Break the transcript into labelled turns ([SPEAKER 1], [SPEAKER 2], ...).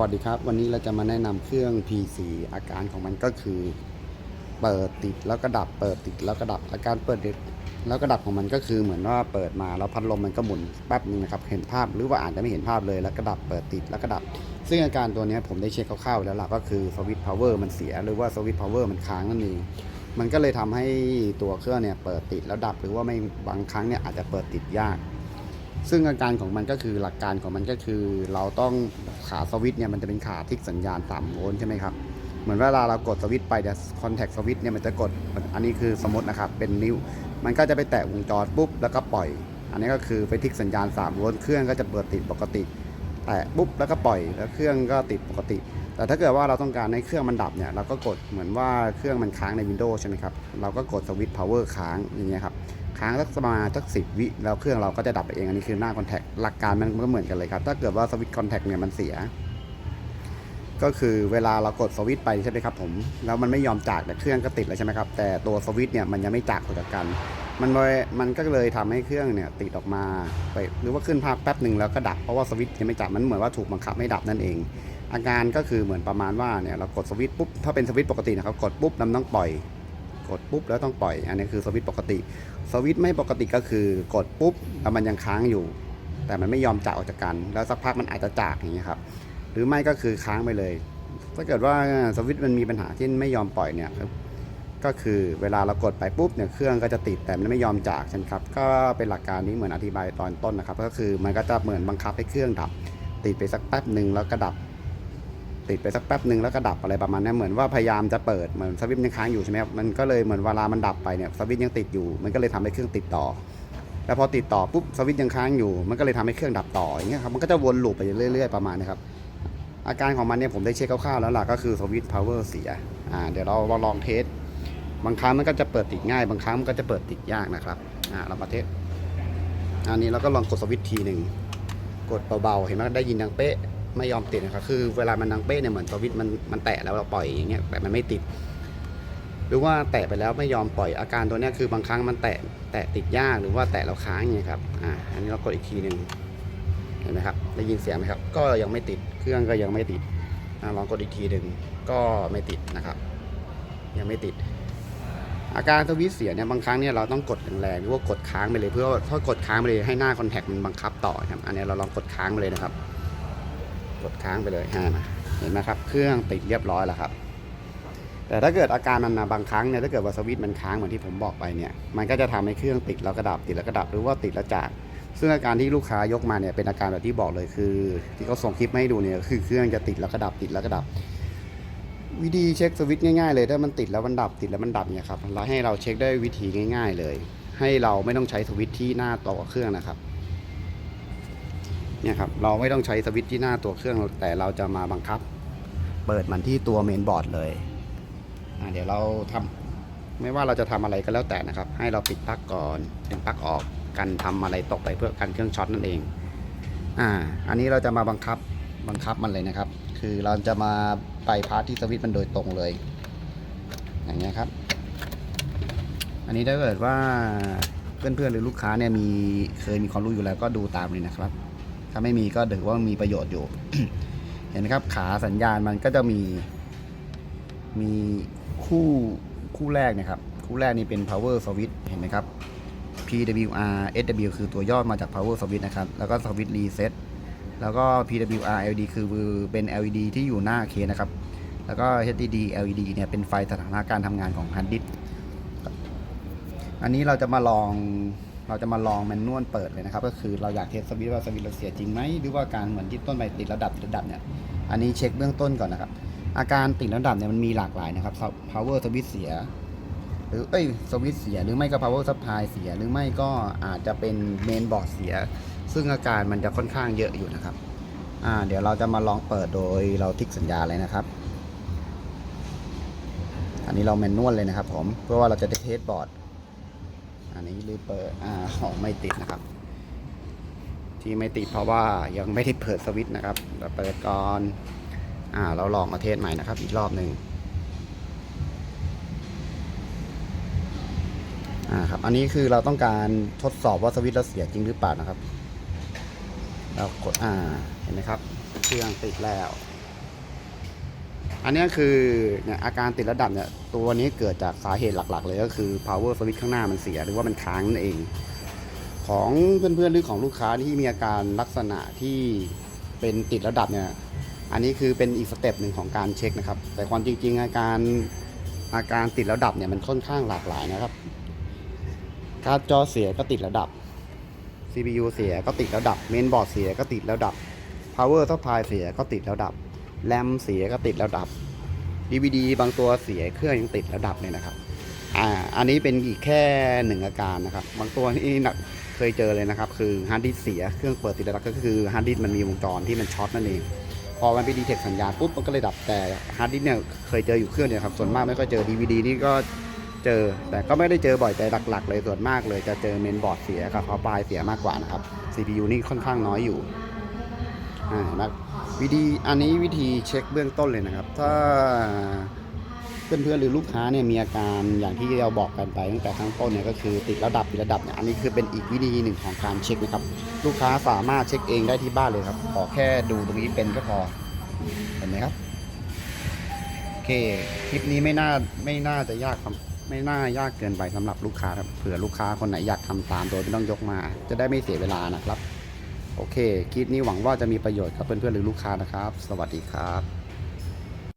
[SPEAKER 1] วัสดีครับ วันนี้เราจะมาแนะนำเครื่อง PC อาการของมันก็คือ เปิดติดแล้วก็ดับเปิดติดแล้วก็ดับอาการเปิดติดแล้วก็ดับของมันก็คือเหมือนว่าเปิดมาแล้วพัดลมมันก็หมุนแป๊บนึงนะครับเห็นภาพหรือว่าอาจจะไม่เห็นภาพเลยแล้วก็ดับเปิดติดแล้วก็ดับ ซึ่งอาการตัวนี้ผมได้เช็คคร่าวๆแล้วล่ะก็คือสวิตช์พาวเวอร์มันเสียหรือว่าสวิตช์พาวเวอร์มันค้างนั่นเองมันก็เลยทำให้ตัวเครื่องเนี่ยเปิดติดแล้วดับหรือว่าไม่บางครั้งเนี่ยอาจจะเปิดติดยาก ซึ่งอาการของมันก็คือหลักการของมันก็คือ เราต้องขาสวิตช์เนี่ยมันจะเป็นขาทิกสัญญาณ3โวลต์ใช่ไหมครับเหมือนเวลาเรากดสวิตช์ไปเนี่ยคอนแทคสวิตช์เนี่ยมันจะกดอันนี้คือสมมตินะครับเป็นนิ้ว มันก็จะไปแตะวงจรปุ๊บแล้วก็ปล่อย อันนี้ก็คือไปทิกสัญญาณ3โวลต์เครื่องก็จะเปิดติดปกติ แตะปุ๊บแล้วก็ปล่อยแล้วเครื่องก็ติดปกติ แต่ถ้าเกิดว่าเราต้องการให้เครื่องมันดับเนี่ยเราก็กดเหมือนว่าเครื่องมันค้างใน Windows ใช่ไหมครับเราก็กดสวิตช์ power ค้างอย่างเงี้ยครับ ค้างสักประมาณสักสิบวิแล้วเครื่องเราก็จะดับไปเองอันนี้คือหน้าคอนแทคหลักการมันก็เหมือนกันเลยครับ ถ้าเกิดว่าสวิตช์คอนแทคเนี่ยมันเสีย ก็คือเวลาเรากดสวิตช์ไปใช่ไหมครับผมแล้วมันไม่ยอมจากแต่เครื่องก็ติดแล้วใช่ไหมครับแต่ตัวสวิตช์เนี่ยมันยังไม่จากออกจากกันมันเลยมันก็เลยทำให้เครื่องเนี่ยติดออกมาไปหรือว่าขึ้นภาพแป๊บหนึ่งแล้วก็ดับเพราะว่าสวิตช์ยังไม่จับมันเหมือนว่าถูกบังคับไม่ดับนั่นเอง อาการก็คือเหมือนประมาณว่าเนี่ยเรากดสวิตช์ปุ๊บถ้าเป็นสวิตช์ปกตินะครับกดปุ๊บแล้วต้องปล่อย กดปุ๊บแล้วต้องปล่อย อันนี้คือสวิตช์ปกติ สวิตช์ไม่ปกติก็คือกดปุ๊บแล้วมันยังค้างอยู่ แต่มันไม่ยอมจากออกจากกัน แล้วสักพักมันอาจจะจากอย่างเงี้ยครับ หรือไม่ก็คือค้างไปเลย ถ้าเกิดว่าสวิตช์มันมีปัญหาที่ไม่ยอมปล่อยเนี่ยก็คือเวลาเรากดไปปุ๊บเนี่ยเครื่องก็จะติดแต่มันไม่ยอมจากใช่ไหมครับ ก็เป็นหลักการนี้เหมือนอธิบายตอนต้นนะครับ ก็คือมันก็จะเหมือนบังคับให้เครื่องดับ ติดไปสักแป๊บหนึ่งแล้วก็ดับ ติดไปสักแป๊บหนึ่งแล้วก็ดับอะไรประมาณนี้เหมือนว่าพยายามจะเปิดเหมือนสวิตช์ยังค้างอยู่ใช่ไหมครับมันก็เลยเหมือนเวลามันดับไปเนี่ยสวิตช์ยังติดอยู่ มันก็เลยทำให้เครื่องติดต่อ แล้วพอติดต่อปุ๊บสวิตช์ยังค้างอยู่ มันก็เลยทำให้เครื่องดับต่ออย่างเงี้ยครับมันก็จะวนลูปไปเรื่อย ๆ ประมาณนี้ครับอาการของมันเนี่ยผมได้เช็คคร่าวๆแล้วล่ะก็คือสวิตช์พาวเวอร์เสียอ่าเดี๋ยวเรามาลองเทสบางครั้งมันก็จะเปิดติดง่าย บางครั้งมันก็จะเปิดติดยากนะครับอ่าเรามาเทสอันนี้เราก็ลองกดสวิตช์ทีหนึ่งกดเบาๆเห็นไหมได้ยินดังเป๊ะ ไม่ยอมติดนะครับคือเวลามันดังเป๊ะเนี่ยเหมือนสวิตมันมันแตะแล้วเราปล่อยอย่างเงี้ยแต่มันไม่ติด หรือว่าแตะไปแล้วไม่ยอมปล่อยอาการตัวเนี้ยคือบางครั้งมันแตะแตะติดยากหรือว่าแตะเราค้างอย่างเงี้ยครับอ่าอันนี้เรากดอีกทีหนึ่งเห็นไหมครับได้ยินเสียงไหมครับ ก็ยังไม่ติดเครื่องก็ยังไม่ติดอลองกดอีกทีหนึ่งก็ไม่ติดนะครับ ยังไม่ติด อาการสวิตเสียเนี่ยบางครั้งเนี่ยเราต้องกดแรงๆหรือว่ากดค้างไปเลยเพื่อถ้ากดค้างไปเลยให้หน้าคอนแทคมันบังคับต่อครับอันนี้เราลองกดค้างไปเลยนะครับ กดค้างไปเลยฮะเห็นไหมครับ เครื่องติดเรียบร้อยแล้วครับ แต่ถ้าเกิดอาการมันนะบางครั้งเนี่ยถ้าเกิดว่าสวิตช์มันค้างเหมือนที่ผมบอกไปเนี่ย มันก็จะทำให้เครื่องติดแล้วก็ดับติดแล้วก็ดับหรือว่าติดแล้วจาก ซึ่งอาการที่ลูกค้ายกมาเนี่ยเป็นอาการแบบที่บอกเลยคือ ที่เขาส่งคลิปมาให้ดูเนี่ยคือเครื่องจะติดแล้วก็ดับติดแล้วก็ดับวิธีเช็คสวิตช์ง่ายๆเลยถ้ามันติดแล้วมันดับติดแล้วมันดับเนี่ยครับเราให้เราเช็คได้วิธีง่าย ๆ เลย ให้เราไม่ต้องใช้สวิตช์ที่หน้าตัวเครื่องนะครับ เนี่ยครับเราไม่ต้องใช้สวิตช์ที่หน้าตัวเครื่องแต่เราจะมาบังคับ เปิดมันที่ตัวเมนบอร์ดเลยเดี๋ยวเราทำไม่ว่าเราจะทำอะไรก็แล้วแต่นะครับ ให้เราปิดปลั๊กก่อนดึงปลั๊กออกกันทำอะไรตกไปเพื่อกันเครื่องช็อตนั่นเองอ่าอันนี้เราจะมาบังคับบังคับมันเลยนะครับ คือเราจะมาไปพาร์ทที่สวิตช์มันโดยตรงเลย อย่างเงี้ยครับ อันนี้ถ้าเกิดว่าเพื่อนๆหรือลูกค้าเนี่ยมีเคยมีความรู้อยู่แล้วก็ดูตามเลยนะครับ ถ้าไม่มีก็ถือว่ามีประโยชน์อยู่ เห็นไหมครับ ขาสัญญาณมันก็จะมี มีคู่คู่แรกนะครับ คู่แรกนี่เป็น power switch เห็นไหมครับ PWR SW คือตัวย่อมาจาก power switch นะครับ แล้วก็ switch reset แล้วก็ PWR LED คือเป็น LED ที่อยู่หน้าเคสนะครับ แล้วก็ HDD LED เนี่ยเป็นไฟสถานะการทำงานของฮาร์ดดิสก์อันนี้เราจะมาลอง เราจะมาลองแมนนวลเปิดเลยนะครับ ก็คือเราอยากเทสสวิตช์ว่าสวิตช์เราเสียจริงไหมหรือว่าการเหมือนที่ต้นไปติดระดับติดระดับเนี่ยอันนี้เช็คเบื้องต้นก่อนนะครับ อาการติดระดับเนี่ยมันมีหลากหลายนะครับ power switch เสีย หรือเอ้ยสวิตช์เสียหรือไม่ก็ power supply เสียหรือไม่ก็อาจจะเป็นเมนบอร์ดเสีย ซึ่งอาการมันจะค่อนข้างเยอะอยู่นะครับอ่าเดี๋ยวเราจะมาลองเปิดโดยเราทิกสัญญาเลยนะครับ อันนี้เราแมนนวลเลยนะครับผมเพื่อว่าเราจะได้เทสบอร์ด อันนี้ลืมเปิดอ่าของไม่ติดนะครับ ที่ไม่ติดเพราะว่ายังไม่ได้เปิดสวิตช์นะครับเราเปิดก่อนอ่าเราลองมาเทสใหม่นะครับ อีกรอบหนึ่งอ่าครับอันนี้คือเราต้องการทดสอบว่าสวิตช์เราเสียจริงหรือเปล่านะครับเรากดอ่าเห็นไหมครับ เครื่องติดแล้ว อันนี้คือเนี่ยอาการติดระดับเนี่ยตัวนี้เกิดจากสาเหตุหลักๆ เลยก็คือ power switch ข้างหน้ามันเสีย หรือว่ามันค้างนั่นเอง ของเพื่อนๆหรือของลูกค้าที่มีอาการลักษณะที่เป็นติดระดับเนี่ยอันนี้คือเป็นอีกสเต็ปหนึ่งของการเช็คนะครับ แต่ความจริง ๆ อาการอาการติดระดับเนี่ยมันค่อนข้างหลากหลายนะครับการ์ดจอเสียก็ติดระดับ CPU เสียก็ติดระดับ เมนบอร์ดเสียก็ติดระดับ power supply เสียก็ติดระดับ แรมเสียก็ติดระดับ DVD บางตัวเสียเครื่องยังติดระดับเลยนะครับอ่าอันนี้เป็นอีกแค่หนึ่งอาการนะครับ บางตัวที่หนักเคยเจอเลยนะครับ คือฮาร์ดดิสเสียเครื่องเปิดติดระดับก็คือฮาร์ดดิสมันมีวงจรที่มันช็อตนั่นเองพอมันไปดีเทคสัญญาณปุ๊บมันก็เลยดับแต่ฮาร์ดดิสเนี่ยเคยเจออยู่เครื่องเดียวครับส่วนมากไม่ค่อยเจอ DVD นี่ก็เจอ แต่ก็ไม่ได้เจอบ่อยแต่หลักๆ เลยส่วนมากเลยจะเจอเมนบอร์ดเสียกับเขาปลายเสียมากกว่านะครับ CPU นี่ค่อนข้างน้อยอยู่ อ่าเห็นไหมวิธีอันนี้วิธีเช็คเบื้องต้นเลยนะครับ ถ้าเพื่อนๆหรือลูกค้าเนี่ยมีอาการอย่างที่เราบอกกันไปตั้งแต่ข้างต้นเนี่ยก็คือติดระดับติดระดับเนี่ยอันนี้คือเป็นอีกวิธีหนึ่งของการเช็คนะครับ ลูกค้าสามารถเช็คเองได้ที่บ้านเลยครับขอแค่ดูตรงนี้เป็นก็พอเห็นไหมครับโอเคคลิปนี้ไม่น่าไม่น่าจะยากครับไม่น่ายากเกินไปสำหรับลูกค้าครับเผื่อลูกค้าคนไหนอยากทำตามโดยไม่ต้องยกมา จะได้ไม่เสียเวลานะครับ โอเค คลิปนี้หวังว่าจะมีประโยชน์กับเพื่อนๆหรือลูกค้านะครับ สวัสดีครับ